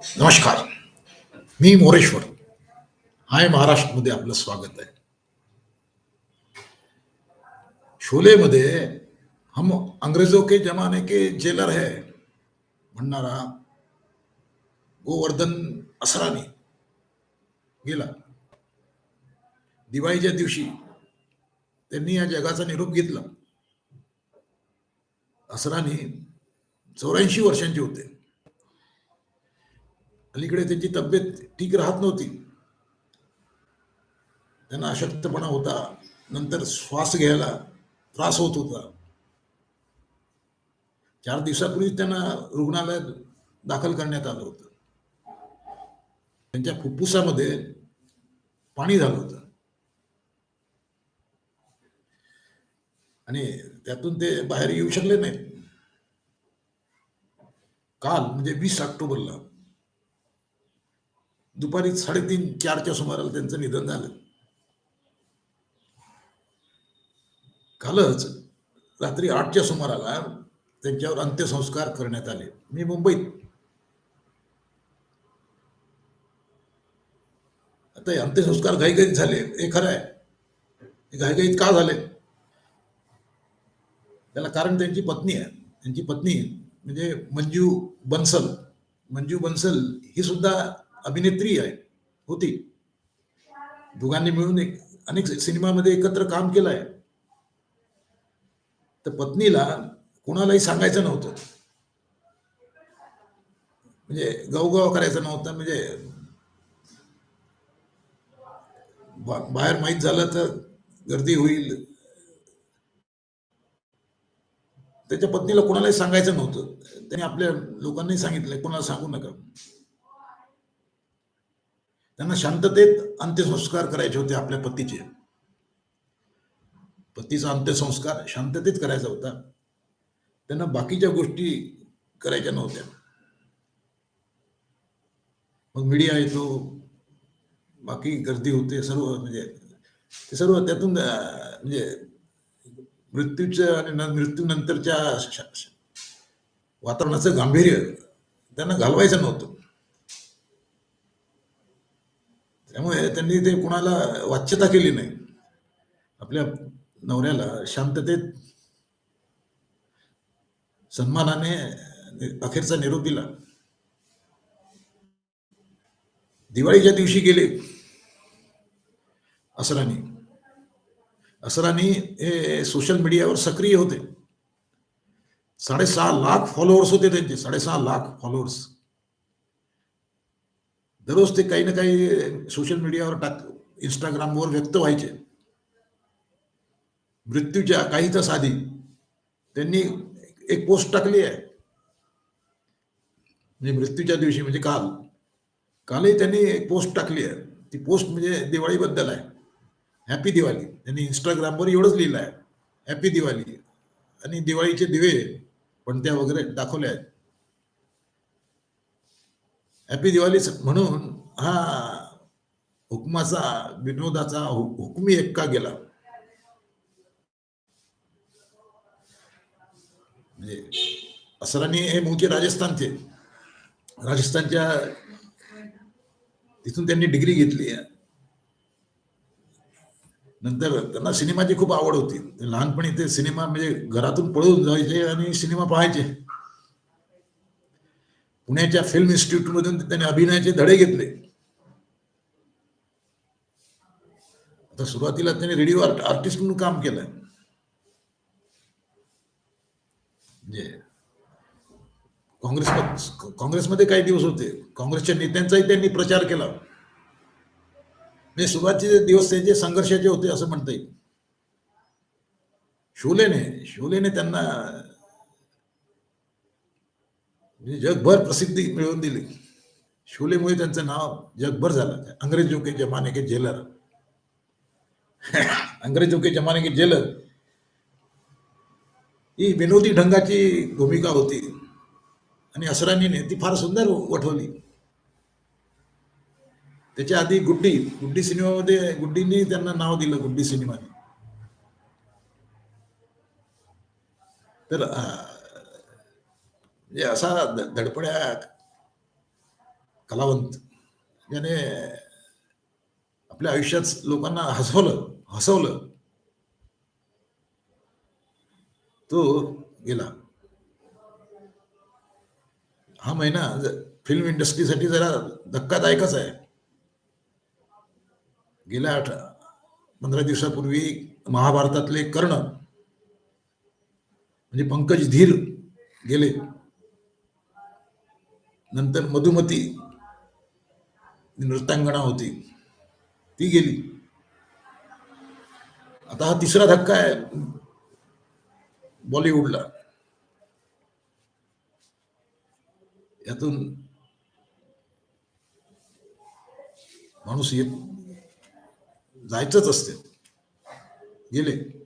नमस्कार. मी मोरेश्वर. हाय महाराष्ट्रमध्ये आपलं स्वागत आहे. शोलेमध्ये हम अंग्रेजों के जमाने के जेलर है म्हणणारा गोवर्धन असरानी गेला. दिवाळीच्या दिवशी त्यांनी या जगाचा निरोप घेतला. असरानी चौऱ्याऐंशी वर्षांचे होते. अलीकडे त्यांची तब्येत ठीक राहत नव्हती. त्यांना अशक्तपणा होता. नंतर श्वास घ्यायला त्रास होत होता. चार दिवसापूर्वी त्यांना रुग्णालयात दाखल करण्यात आलं होतं. त्यांच्या फुफ्फुसामध्ये पाणी झालं होतं. आणि त्यातून ते बाहेर येऊ शकले नाहीत. काल म्हणजे वीस ऑक्टोबरला दुपारी साडेतीन चारच्या सुमाराला त्यांचं निधन झालं. कालच रात्री आठच्या सुमाराला त्यांच्यावर अंत्यसंस्कार करण्यात आले. मी मुंबईत. आता हे अंत्यसंस्कार घाईघाईत झाले. हे खरं आहे. घाईगाईत घाईघाईत का झाले? त्याला कारण त्यांची पत्नी आहे. त्यांची पत्नी म्हणजे मंजू बन्सल. मंजू बन्सल ही सुद्धा अभिनेत्री आहे. होती. दोघांनी मिळून एक अनेक सिनेमामध्ये एकत्र काम केलं आहे तर पत्नीला कोणालाही सांगायचं नव्हतं. म्हणजे गवगव करायचं नव्हतं. म्हणजे बाहेर माहीत झालं तर गर्दी होईल. त्याच्या पत्नीला कोणालाही सांगायचं नव्हतं. त्यांनी आपल्या लोकांनाही सांगितलं कोणाला सांगू नका. त्यांना शांततेत अंत्यसंस्कार करायचे होते आपल्या पतीचे. पतीचा अंत्यसंस्कार शांततेत करायचा होता. त्यांना बाकीच्या गोष्टी करायच्या नव्हत्या. मग मीडिया येतो. बाकी गर्दी होते सर्व म्हणजे ते सर्व त्यातून म्हणजे मृत्यूच्या आणि न- मृत्यूनंतरच्या वातावरणाचं गांभीर्य त्यांना घालवायचं नव्हतं. त्यामुळे त्यांनी ते कुणाला वाच्यता केली नाही. आपल्या नवऱ्याला शांततेत सन्मानाने अखेरचा निरोप दिला. दिवाळीच्या दिवशी गेले. असरानी. असरानी हे सोशल मीडियावर सक्रिय होते. साडेसहा लाख फॉलोअर्स होते त्यांचे. साडेसहा लाख फॉलोअर्स दररोज ते काही ना काही सोशल मीडियावर टाक इंस्टाग्रामवर व्यक्त व्हायचे. मृत्यूच्या काही तास आधी त्यांनी एक पोस्ट टाकली आहे. म्हणजे मृत्यूच्या दिवशी म्हणजे काल. कालही त्यांनी एक पोस्ट टाकली आहे. ती पोस्ट म्हणजे दिवाळीबद्दल आहे. हॅपी दिवाळी त्यांनी इंस्टाग्रामवर एवढंच लिहिलं आहे. हॅपी दिवाळी आणि दिवाळीचे दिवे पणत्या वगैरे दाखवले आहेत. हॅपी दिवाळी म्हणून हा हुकमाचा विनोदाचा हुकमी एक्का गेला. म्हणजे असरानी हे मूळचे राजस्थानचे राजस्थानच्या तिथून त्यांनी डिग्री घेतली. आहे नंतर त्यांना सिनेमाची खूप आवड होती. लहानपणी ते सिनेमा म्हणजे घरातून पळून जायचे आणि सिनेमा पाहायचे. पुण्याच्या फिल्म इन्स्टिट्यूट मधून त्यांनी अभिनयाचे धडे घेतले. आता सुरुवातीला त्यांनी रेडिओ आर्टिस्ट म्हणून काम केलं म्हणजे काँग्रेस काँग्रेसमध्ये काही दिवस होते. काँग्रेसच्या नेत्यांचाही त्यांनी प्रचार केला. म्हणजे सुरुवातीचे दिवस त्यांचे संघर्षाचे होते असं म्हणता येईल. शोलेने शोलेने त्यांना म्हणजे जगभर प्रसिद्धी मिळवून दिली. शोलेमुळे त्यांचं नाव जगभर झालं. अंग्रेजों के जमाने के जेलर. अंग्रेजों के जमाने के जेलर. ही विनोदी ढंगाची भूमिका होती. आणि असरानीने ती फार सुंदर वठवली. त्याच्या आधी गुड्डी गुड्डी सिनेमामध्ये गुड्डीने त्यांना नाव दिलं गुड्डी सिनेमाने. तर म्हणजे असा धडपड्या कलावंत ज्याने आपल्या आयुष्यात लोकांना हसवलं हसवलं तो गेला. हा महिना फिल्म इंडस्ट्रीसाठी जरा धक्कादायकच आहे. गेल्या आठ पंधरा दिवसापूर्वी महाभारतातले कर्ण म्हणजे पंकज धीर गेले. नंतर मधुमती नृत्यांगणा होती. ती गेली. आता हा तिसरा धक्का आहे बॉलिवूडला. यातून माणूस येत जायचंच असते. गेले.